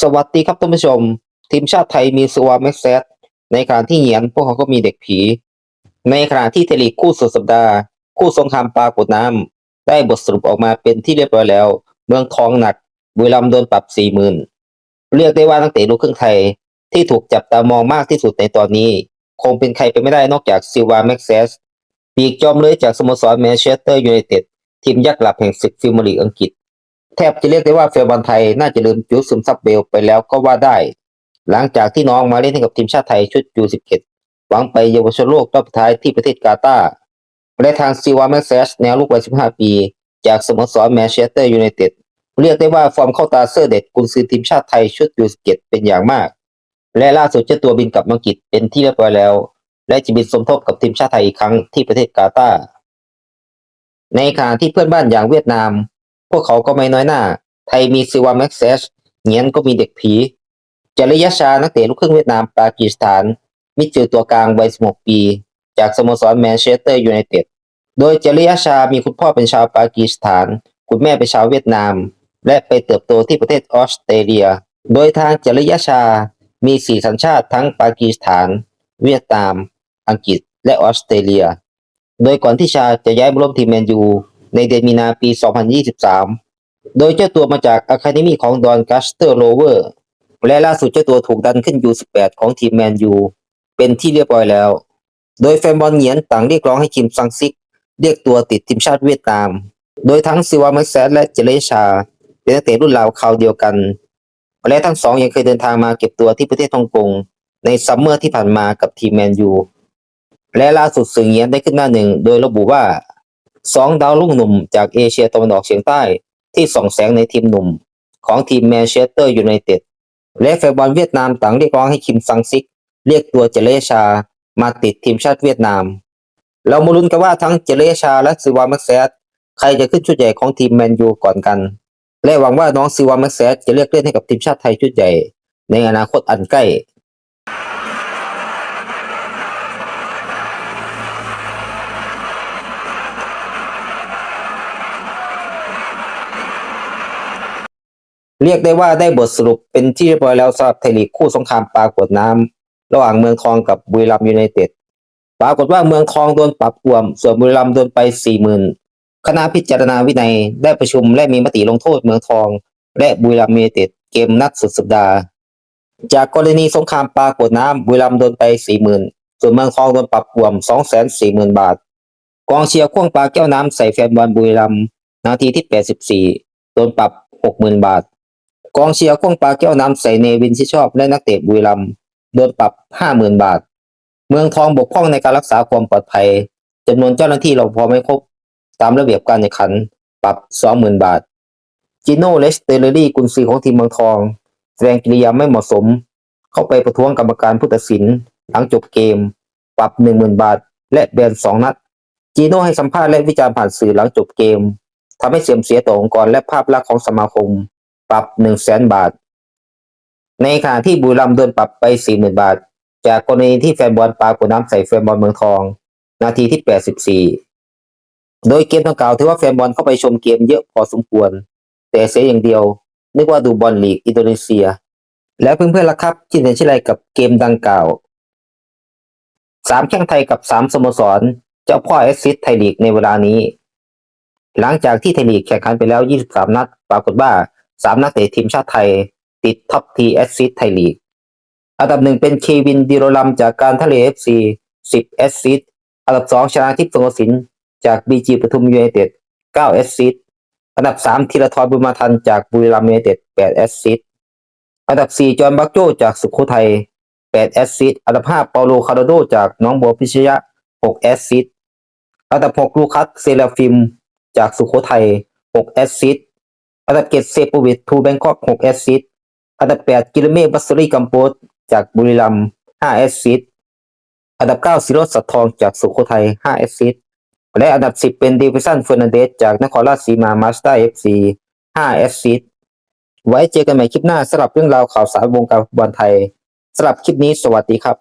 สวัสดีครับท่านผู้ชม ทีมชาติไทยมีสวาแม็กแซดในขณะที่เหยียนพวกเขาก็มีเด็กผี ในขณะที่เทลีกคู่สุดสัปดาห์ คู่สงครามปลากดน้ำได้บทสรุปออกมาเป็นที่เรียบร้อยแล้ว เมืองทองหนักบุรีรัมย์โดนปรับสี่หมื่นเรียกได้ว่านักเตะลูกครึ่งไทยที่ถูกจับตามองมากที่สุดในตอนนี้ คงเป็นใครไปไม่ได้นอกจากซิวาแม็กแซสปีกจอมเลยจากสโมสรแมนเชสเตอร์ยูไนเต็ดทีมยักษ์หลับแห่งศึกฟิล์มลีอังกฤษ แทบจะเรียกได้ว่าแฟนบอลไทยน่าจะลืมจุดซึมซับเบลไปแล้วก็ว่าได้ หลังจากที่น้องมาเล่นให้กับทีมชาติไทยชุด U11 หวังไปเยาวชนโลกรอบท้ายที่ประเทศกาตาร์และทางซิวาแม็กเซสแนวลูกวัย 15 ปี จากสโมสรแมนเชสเตอร์ยูไนเต็ดเรียกได้ว่าฟอร์มเข้าตาเสื้อเด็ดกุนซือทีมชาติไทยชุด U17 เป็นอย่างมาก และล่าสุดเจ้าตัวบินกลับอังกฤษเป็นที่เรียบร้อยแล้ว และจะบินสมทบกับทีมชาติไทยอีกครั้งที่ประเทศกาตาร์ในขณะที่เพื่อนบ้านอย่างเวียดนาม วกเขาก็ไม่น้อยหน้า ไทยมีซิวาแม็กเซสเงียนก็มีเด็กผีจริยชา นักเตะลูกครึ่งเวียดนามปากีสถาน มิดเจอตัวกลางวัย16 ปี จากสโมสรแมนเชสเตอร์ยูไนเต็ด โดยจริยชา มีคุณพ่อเป็นชาวปากีสถาน คุณแม่เป็นชาวเวียดนาม และไปเติบโตที่ประเทศออสเตรเลีย โดยทางจริยชา มีสี่สัญชาติทั้งปากีสถาน เวียดนาม อังกฤษ และออสเตรเลีย โดยก่อนที่ชาจะย้ายมาร่วมทีมแมนยู ในเดือนมีนาปี 2023 โดยเจ้าตัวมาจากอะคาเดมีของดอนกัสเตอร์โรเวอร์และล่าสุดเจ้าตัวถูกดันขึ้นยู18ของทีมแมนยูเป็นที่เรียบร้อยแล้ว โดยแฟนบอลเหงียนต่างเรียกร้องให้คิมซังซิก เรียกตัวติดทีมชาติเวียดนาม โดยทั้งซิวาแม็กแซดและเจเลชา เป็นนักเตะรุ่นราวคราวเดียวกัน และทั้งสองยังเคยเดินทางมาเก็บตัวที่ประเทศฮ่องกงในซัมเมอร์ที่ผ่านมากับทีมแมนยู และล่าสุดสื่อเหงียนได้ขึ้นหน้าหนึ่ง โดยระบุว่า สองดาวรุ่งหนุ่มจากเอเชียตะวันออกเฉียงใต้ที่ส่องแสงในทีมหนุ่ม ของทีมแมนเชสเตอร์ยูไนเต็ดและแฟนบอลเวียดนามต่างเรียกร้องให้คิมซังซิก เรียกตัวเจเลชามาติดทีมชาติเวียดนาม เรามาลุ้นกันว่าทั้งเจเลชาและซิวาม็กแซดใครจะขึ้นชุดใหญ่ของทีมแมนยูก่อนกัน และหวังว่าน้องซิวาม็กแซดจะเลือกเล่นให้กับทีมชาติไทยชุดใหญ่ ในอนาคตอันใกล้ เรียกได้ว่าได้บทสรุปเป็นที่เรียบร้อยแล้วสำหรับไทยลีกคู่สงครามปลากวดน้ำระหว่างเมืองทองกับบุรีรัมย์ยูไนเต็ดปรากฏว่าเมืองทองโดนปรับกวม ส่วนบุรีรัมย์โดนไปสี่หมื่นคณะพิจารณาวินัยได้ประชุมและมีมติลงโทษเมืองทอง และบุรีรัมย์ยูไนเต็ดเกมนัดสุดสัปดาห์ จากกรณีสงครามปลากวดน้ำบุรีรัมย์โดนไปสี่หมื่นส่วนเมืองทองโดนปรับกวมสองแสนสี่หมื่นบาท กองเชียร์ควงปลาแก้วน้ำใส่แฟนบอลบุรีรัมย์นาทีที่แปดสิบสี่โดนปรับหกหมื่นบาท กองเชียร์คว้างปลาแก้วน้ำใส่เนวินที่ชอบและนักเตะบุรีรัมย์โดนปรับห้าหมื่นบาท เมืองทองบกพร่องในการรักษาความปลอดภัยจำนวนเจ้าหน้าที่เราพอไม่ครบ ตามระเบียบการแข่งขัน ปรับสองหมื่นบาท จิโน่เลสเตอร์รี่กุนซือของทีมเมืองทอง แสดงกิริยาไม่เหมาะสม เข้าไปประท้วงกรรมการผู้ตัดสิน หลังจบเกม ปรับหนึ่งหมื่นบาท และแบนสองนัด จีโน่ให้สัมภาษณ์และวิจารณ์ผ่านสื่อหลังจบเกมทำให้เสื่อมเสียต่อองค์กรและภาพลักษณ์ของสมาคม ปรับหนึ่งแสนบาท ในขณะที่บุรีรัมย์โดนปรับไปสี่หมื่นบาท จากกรณีที่แฟนบอลปาขวดน้ำใส่แฟนบอลเมืองทอง นาทีที่แปดสิบสี่โดยเกมดังกล่าวถือว่าแฟนบอลเข้าไปชมเกมเยอะพอสมควร แต่เสียอย่างเดียว นึกว่าดูบอลลีกอินโดนีเซีย แล้วเพื่อนๆล่ะครับคิดเห็นเช่นไรกับเกมดังกล่าวสามแข้งไทยกับสามสโมสร เจ้าพ่อแอสซิสไทยลีกในเวลานี้ หลังจากที่ไทยลีกแข่งขันไปแล้ว 23 นัด ปรากฏว่า 3นักเตะทีมชาติไทย ติดท็อปทีแอสซิสไทยลีก อันดับหนึ่งเป็นเควินดิโรลัมจากการทะเลเอฟซี10แอสซิสอันดับสองชนะทิพย์สงกระสินจากบีจีปทุมยูไนเต็ด9แอสซิสอันดับสามธีรทรบุญมาทันจากบุรีรัมย์ยูไนเต็ด8แอสซิสอันดับสี่จอห์นบักโจจากสุโขทัย8แอสซิสอันดับห้าเปาโลคาร์โดจากน้องบัวพิชยะ6แอสซิสอันดับหกลูคัสเซราฟิมจากสุโขทัย6แอสซิส อันดับเจ็ดเซโปวิททูแบงคอก6แอสซิสต์อันดับแปดกิลเมบัสรีกัมโปสจากบุรีรัมย์5แอสซิสต์อันดับเก้าซิโรสสัตทองจากสุโขทัย5แอสซิสต์และอันดับสิบเป็นดิวิสันเฟอร์นันเดสจากนครราชสีมามาสเตอร์เอฟซี5แอสซิสต์ไว้เจอกันใหม่คลิปหน้าสำหรับเรื่องราวข่าวสารวงการบอลไทยสำหรับคลิปนี้สวัสดีครับ